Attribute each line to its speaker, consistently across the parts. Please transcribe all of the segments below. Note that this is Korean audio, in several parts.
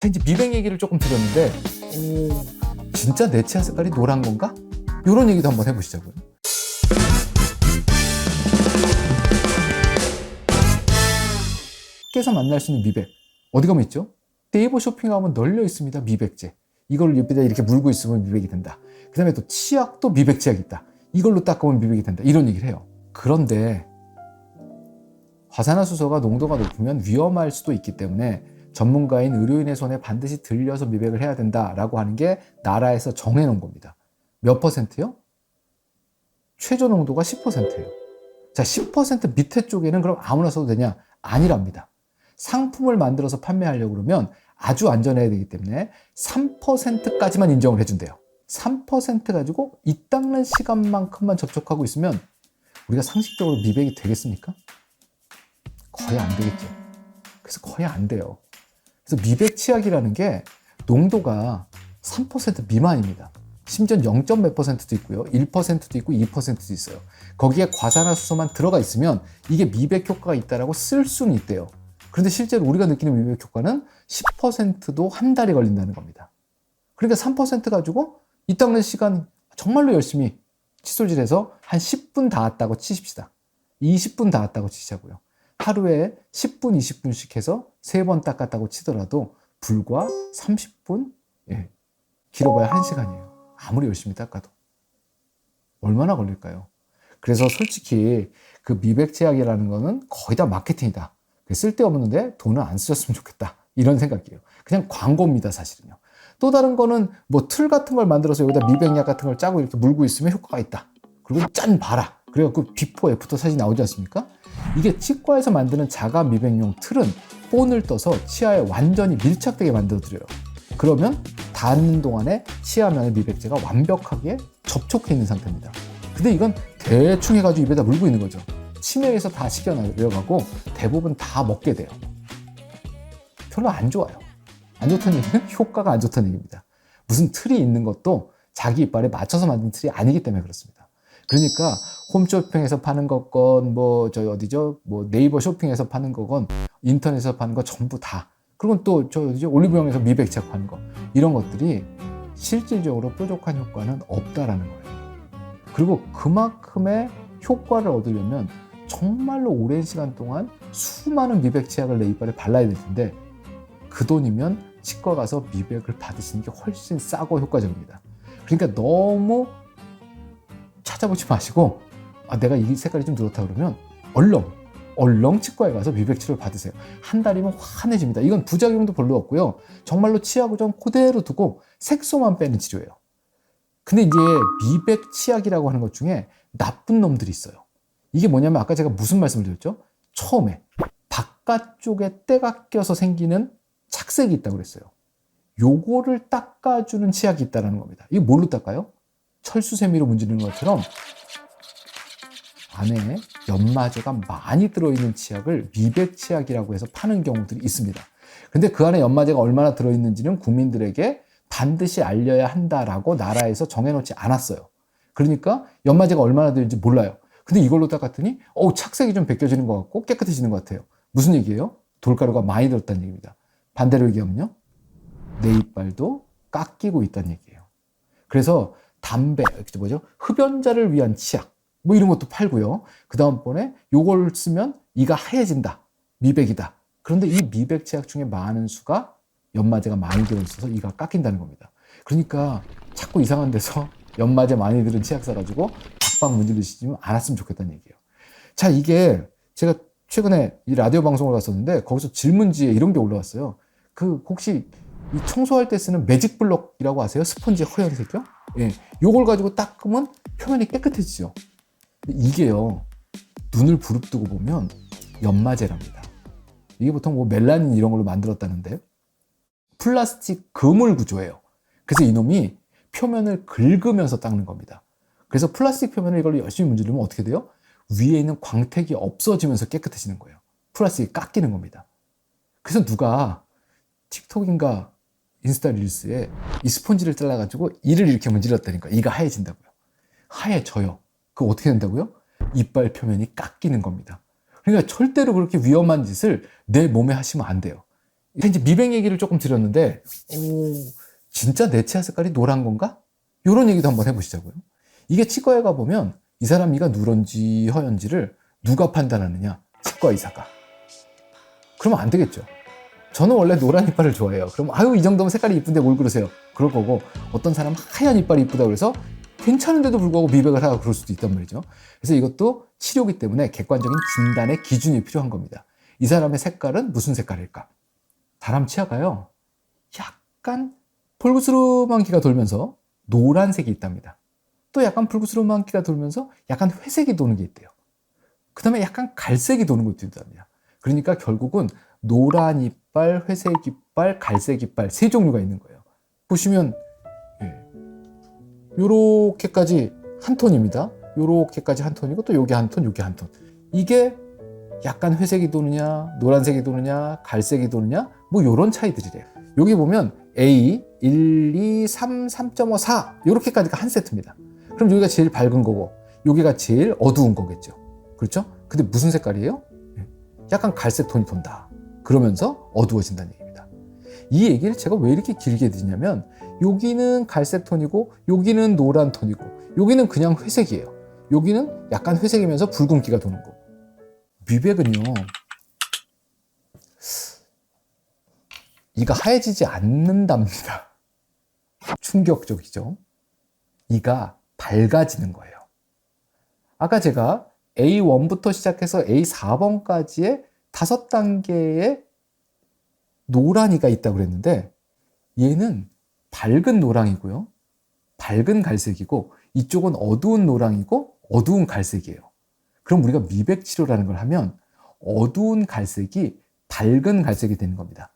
Speaker 1: 자, 이제 미백 얘기를 조금 드렸는데, 오, 진짜 내 치아 색깔이 노란 건가? 이런 얘기도 한번 해보시자고요. 밖에서 만날 수 있는 미백 어디 가면 있죠? 네이버 쇼핑하면 널려 있습니다. 미백제. 이걸 옆에다 이렇게 물고 있으면 미백이 된다. 그 다음에 또 치약도 미백 치약이 있다. 이걸로 닦으면 미백이 된다. 이런 얘기를 해요. 그런데 화산화수소가 농도가 높으면 위험할 수도 있기 때문에 전문가인 의료인의 손에 반드시 들려서 미백을 해야 된다라고 하는 게 나라에서 정해놓은 겁니다. 몇 퍼센트요? 최저 농도가 10%예요. 자, 10% 밑에 쪽에는 그럼 아무나 써도 되냐? 아니랍니다. 상품을 만들어서 판매하려고 그러면 아주 안전해야 되기 때문에 3%까지만 인정을 해준대요. 3% 가지고 이 닦는 시간만큼만 접촉하고 있으면 우리가 상식적으로 미백이 되겠습니까? 거의 안 되겠죠. 그래서 거의 안 돼요. 그래서 미백 치약이라는 게 농도가 3% 미만입니다. 심지어 0. 몇 퍼센트도 있고요. 1%도 있고 2%도 있어요. 거기에 과산화수소만 들어가 있으면 이게 미백 효과가 있다라고 쓸 수는 있대요. 그런데 실제로 우리가 느끼는 미백 효과는 10%도 한 달이 걸린다는 겁니다. 그러니까 3% 가지고 이 닦는 시간 정말로 열심히 칫솔질해서 한 10분 닿았다고 치십시다. 20분 닿았다고 치자고요. 하루에 10분, 20분씩 해서 3번 닦았다고 치더라도 불과 30분? 예. 길어봐야 1시간이에요. 아무리 열심히 닦아도. 얼마나 걸릴까요? 그래서 솔직히 그 미백 제약이라는 거는 거의 다 마케팅이다. 쓸데없는데 돈을 안 쓰셨으면 좋겠다. 이런 생각이에요. 그냥 광고입니다, 사실은요. 또 다른 거는 뭐 틀 같은 걸 만들어서 여기다 미백약 같은 걸 짜고 이렇게 물고 있으면 효과가 있다. 그리고 짠 봐라. 그래갖고 비포 애프터 사진 나오지 않습니까? 이게 치과에서 만드는 자가 미백용 틀은 본을 떠서 치아에 완전히 밀착되게 만들어드려요. 그러면 닿는 동안에 치아면의 미백제가 완벽하게 접촉해 있는 상태입니다. 근데 이건 대충 해가지고 입에다 물고 있는 거죠. 치매에서 다 식겨 내려가고 대부분 다 먹게 돼요. 별로 안 좋아요. 안 좋다는 얘기는 효과가 안 좋다는 얘기입니다. 무슨 틀이 있는 것도 자기 이빨에 맞춰서 만든 틀이 아니기 때문에 그렇습니다. 그러니까 홈쇼핑에서 파는 거건 뭐 저희 어디죠? 뭐 네이버 쇼핑에서 파는 거건 인터넷에서 파는 거 전부 다 그리고 또 저 어디죠? 올리브영에서 미백책 파는 거 이런 것들이 실질적으로 뾰족한 효과는 없다라는 거예요. 그리고 그만큼의 효과를 얻으려면 정말로 오랜 시간 동안 수많은 미백 치약을 내 이빨에 발라야 될 텐데 그 돈이면 치과 가서 미백을 받으시는 게 훨씬 싸고 효과적입니다. 그러니까 너무 찾아보지 마시고 아, 내가 이 색깔이 좀 누렇다 그러면 얼렁 얼렁 치과에 가서 미백 치료를 받으세요. 한 달이면 환해집니다. 이건 부작용도 별로 없고요. 정말로 치아 고정 그대로 두고 색소만 빼는 치료예요. 근데 이제 미백 치약이라고 하는 것 중에 나쁜 놈들이 있어요. 이게 뭐냐면 아까 제가 무슨 말씀을 드렸죠? 처음에 바깥쪽에 때가 껴서 생기는 착색이 있다고 그랬어요. 요거를 닦아주는 치약이 있다는 겁니다. 이게 뭘로 닦아요? 철수세미로 문지르는 것처럼 안에 연마제가 많이 들어있는 치약을 미백 치약이라고 해서 파는 경우들이 있습니다. 근데 그 안에 연마제가 얼마나 들어있는지는 국민들에게 반드시 알려야 한다라고 나라에서 정해놓지 않았어요. 그러니까 연마제가 얼마나 들는지 몰라요. 근데 이걸로 닦았더니 어 착색이 좀 벗겨지는 것 같고 깨끗해지는 것 같아요. 무슨 얘기예요? 돌가루가 많이 들었다는 얘기입니다. 반대로 얘기하면요. 내 이빨도 깎이고 있다는 얘기예요. 그래서 담배, 뭐죠? 흡연자를 위한 치약, 뭐 이런 것도 팔고요. 그 다음번에 요걸 쓰면 이가 하얘진다. 미백이다. 그런데 이 미백 치약 중에 많은 수가 연마제가 많이 들어있어서 이가 깎인다는 겁니다. 그러니까 자꾸 이상한 데서 연마제 많이 들은 치약 사가지고 박박 문지르시지 않았으면 좋겠다는 얘기예요. 자, 이게 제가 최근에 이 라디오 방송을 갔었는데 거기서 질문지에 이런 게 올라왔어요. 그 혹시 이 청소할 때 쓰는 매직 블럭이라고 아세요? 스펀지 허연 색이요? 예. 요걸 가지고 닦으면 표면이 깨끗해지죠. 이게요. 눈을 부릅뜨고 보면 연마제랍니다. 이게 보통 뭐 멜라닌 이런 걸로 만들었다는데 플라스틱 그물 구조예요. 그래서 이놈이 표면을 긁으면서 닦는 겁니다. 그래서 플라스틱 표면을 이걸로 열심히 문지르면 어떻게 돼요? 위에 있는 광택이 없어지면서 깨끗해지는 거예요. 플라스틱이 깎이는 겁니다. 그래서 누가 틱톡인가 인스타 릴스에 이 스펀지를 잘라가지고 이를 이렇게 문질렀다니까 이가 하얘진다고요. 하얘져요. 그거 어떻게 된다고요? 이빨 표면이 깎이는 겁니다. 그러니까 절대로 그렇게 위험한 짓을 내 몸에 하시면 안 돼요. 이제 미백 얘기를 조금 드렸는데, 오, 진짜 내 치아 색깔이 노란 건가? 이런 얘기도 한번 해보시자고요. 이게 치과에 가보면 이 사람 이가 누런지 허연지를 누가 판단하느냐? 치과 의사가. 그러면 안 되겠죠. 저는 원래 노란 이빨을 좋아해요. 그럼 아유 이 정도면 색깔이 이쁜데 뭘 그러세요? 그럴 거고 어떤 사람 하얀 이빨이 이쁘다 그래서 괜찮은데도 불구하고 미백을 하고 그럴 수도 있단 말이죠. 그래서 이것도 치료기 때문에 객관적인 진단의 기준이 필요한 겁니다. 이 사람의 색깔은 무슨 색깔일까? 사람 치아가요. 약간 붉으스름한 기가 돌면서 노란색이 있답니다. 또 약간 붉으스름한 기가 돌면서 약간 회색이 도는 게 있대요. 그 다음에 약간 갈색이 도는 것도 있답니다. 그러니까 결국은 노란 이빨, 회색 이빨, 갈색 이빨 세 종류가 있는 거예요. 보시면 예. 요렇게까지 한 톤입니다. 요렇게까지 한 톤이고 또 요게 한 톤, 요게 한 톤. 이게 약간 회색이 도느냐, 노란색이 도느냐, 갈색이 도느냐, 뭐 요런 차이들이래요. 여기 보면 A 1, 2, 3, 3.5, 4 요렇게까지가 한 세트입니다. 그럼 여기가 제일 밝은 거고 여기가 제일 어두운 거겠죠. 그렇죠? 근데 무슨 색깔이에요? 예. 약간 갈색 톤이 돈다. 그러면서 어두워진다는 얘기입니다. 이 얘기를 제가 왜 이렇게 길게 드리냐면 여기는 갈색 톤이고 여기는 노란 톤이고 여기는 그냥 회색이에요. 여기는 약간 회색이면서 붉은기가 도는 거고 미백은요 이가 하얘지지 않는답니다. 충격적이죠. 이가 밝아지는 거예요. 아까 제가 A1부터 시작해서 A4번까지의 다섯 단계의 노란이가 있다고 그랬는데 얘는 밝은 노랑이고요. 밝은 갈색이고 이쪽은 어두운 노랑이고 어두운 갈색이에요. 그럼 우리가 미백 치료라는 걸 하면 어두운 갈색이 밝은 갈색이 되는 겁니다.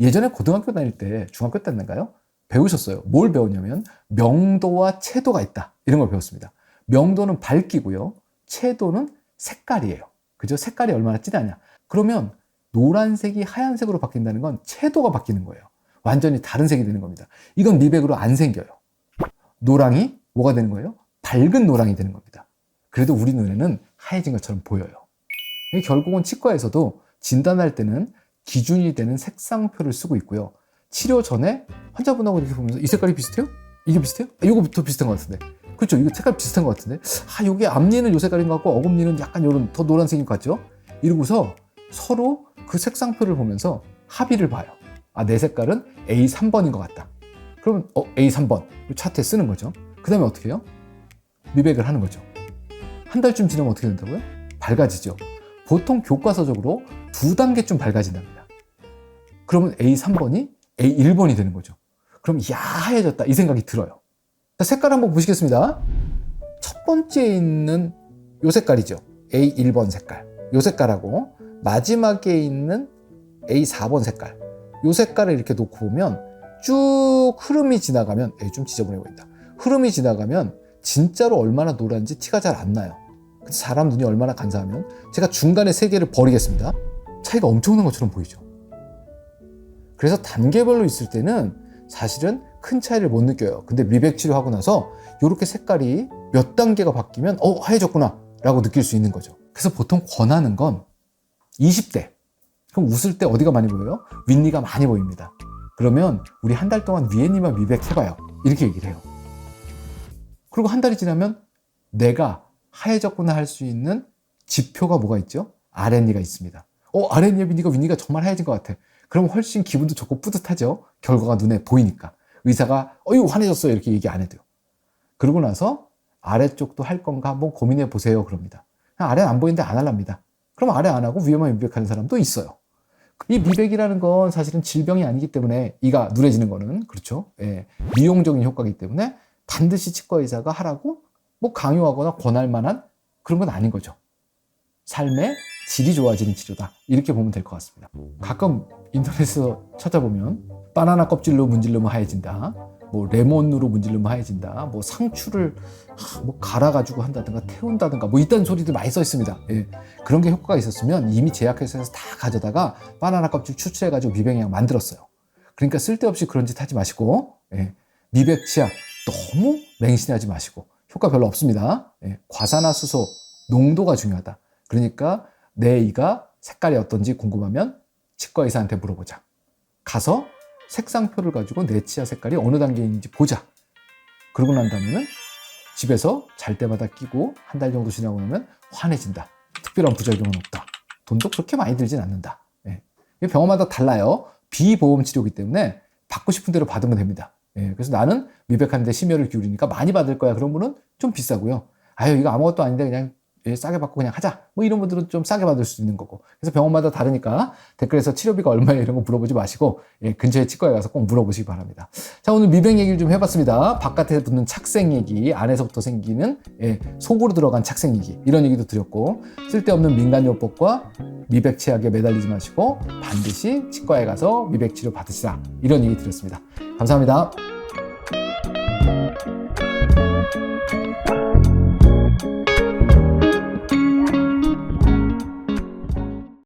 Speaker 1: 예전에 고등학교 다닐 때 중학교 때인가요? 배우셨어요. 뭘 배우냐면 명도와 채도가 있다. 이런 걸 배웠습니다. 명도는 밝기고요. 채도는 색깔이에요. 그죠? 색깔이 얼마나 진하냐. 그러면 노란색이 하얀색으로 바뀐다는 건 채도가 바뀌는 거예요. 완전히 다른 색이 되는 겁니다. 이건 미백으로 안 생겨요. 노랑이 뭐가 되는 거예요? 밝은 노랑이 되는 겁니다. 그래도 우리 눈에는 하얘진 것처럼 보여요. 결국은 치과에서도 진단할 때는 기준이 되는 색상표를 쓰고 있고요. 치료 전에 환자분하고 이렇게 보면서 이 색깔이 비슷해요? 이게 비슷해요? 아, 이거부터 비슷한 것 같은데. 그렇죠. 이거 색깔 비슷한 것 같은데. 아, 여기 앞니는 요 색깔인 것 같고 어금니는 약간 요런 더 노란색인 것 같죠? 이러고서 서로 그 색상표를 보면서 합의를 봐요. 아, 내 색깔은 A3번인 것 같다. 그러면 어, A3번 차트에 쓰는 거죠. 그 다음에 어떻게 해요? 미백을 하는 거죠. 한 달쯤 지나면 어떻게 된다고요? 밝아지죠. 보통 교과서적으로 두 단계쯤 밝아진답니다. 그러면 A3번이 A1번이 되는 거죠. 그럼 야해졌다 이 생각이 들어요. 색깔 한번 보시겠습니다. 첫 번째에 있는 요 색깔이죠. A1번 색깔. 요 색깔하고 마지막에 있는 A4번 색깔. 요 색깔을 이렇게 놓고 보면 쭉 흐름이 지나가면 에이, 좀 지저분해 보인다. 흐름이 지나가면 진짜로 얼마나 노란지 티가 잘 안 나요. 사람 눈이 얼마나 간사하면 제가 중간에 세 개를 버리겠습니다. 차이가 엄청난 것처럼 보이죠. 그래서 단계별로 있을 때는 사실은 큰 차이를 못 느껴요. 근데 미백 치료하고 나서 이렇게 색깔이 몇 단계가 바뀌면 어 하얘졌구나 라고 느낄 수 있는 거죠. 그래서 보통 권하는 건 20대. 그럼 웃을 때 어디가 많이 보여요? 윗니가 많이 보입니다. 그러면 우리 한 달 동안 위에니만 미백 해봐요. 이렇게 얘기를 해요. 그리고 한 달이 지나면 내가 하얘졌구나 할 수 있는 지표가 뭐가 있죠? 아랫니가 있습니다. 어, 아랫니에 윗니가 윗니가 정말 하얘진 것 같아. 그럼 훨씬 기분도 좋고 뿌듯하죠? 결과가 눈에 보이니까. 의사가, 어유 환해졌어요. 이렇게 얘기 안 해도요. 그러고 나서 아래쪽도 할 건가 한번 고민해 보세요. 그럽니다. 아래 안 보이는데 안 할랍니다. 그럼 아래 안 하고 위험한 미백하는 사람도 있어요. 이 미백이라는 건 사실은 질병이 아니기 때문에 이가 누래지는 거는 그렇죠. 예, 미용적인 효과이기 때문에 반드시 치과 의사가 하라고 뭐 강요하거나 권할 만한 그런 건 아닌 거죠. 삶의 질이 좋아지는 치료다. 이렇게 보면 될 것 같습니다. 가끔 인터넷에서 찾아보면 바나나 껍질로 문질르면 하얘진다. 뭐 레몬으로 문질르면 하얘진다. 뭐 상추를 뭐 갈아가지고 한다든가 태운다든가 뭐 이딴 소리도 많이 써 있습니다. 예. 그런 게 효과가 있었으면 이미 제약회사에서 다 가져다가 바나나 껍질 추출해가지고 미백약 만들었어요. 그러니까 쓸데없이 그런 짓 하지 마시고 예. 미백 치약 너무 맹신하지 마시고 효과 별로 없습니다. 예. 과산화수소 농도가 중요하다. 그러니까 내 이가 색깔이 어떤지 궁금하면 치과 의사한테 물어보자. 가서 색상표를 가지고 내 치아 색깔이 어느 단계인지 보자. 그러고 난 다음에는 집에서 잘 때마다 끼고 한 달 정도 지나고 나면 환해진다. 특별한 부작용은 없다. 돈도 그렇게 많이 들진 않는다. 예. 병원마다 달라요. 비보험 치료기 때문에 받고 싶은 대로 받으면 됩니다. 예. 그래서 나는 미백하는데 심혈을 기울이니까 많이 받을 거야. 그런 분은 좀 비싸고요. 아유, 이거 아무것도 아닌데 그냥 예, 싸게 받고 그냥 하자. 뭐 이런 분들은 좀 싸게 받을 수 있는 거고. 그래서 병원마다 다르니까 댓글에서 치료비가 얼마예요 이런 거 물어보지 마시고 예, 근처에 치과에 가서 꼭 물어보시기 바랍니다. 자 오늘 미백 얘기를 좀 해봤습니다. 바깥에 붙는 착색 얘기, 안에서부터 생기는 예, 속으로 들어간 착색 얘기 이런 얘기도 드렸고 쓸데없는 민간요법과 미백 치약에 매달리지 마시고 반드시 치과에 가서 미백 치료 받으시라 이런 얘기 드렸습니다. 감사합니다.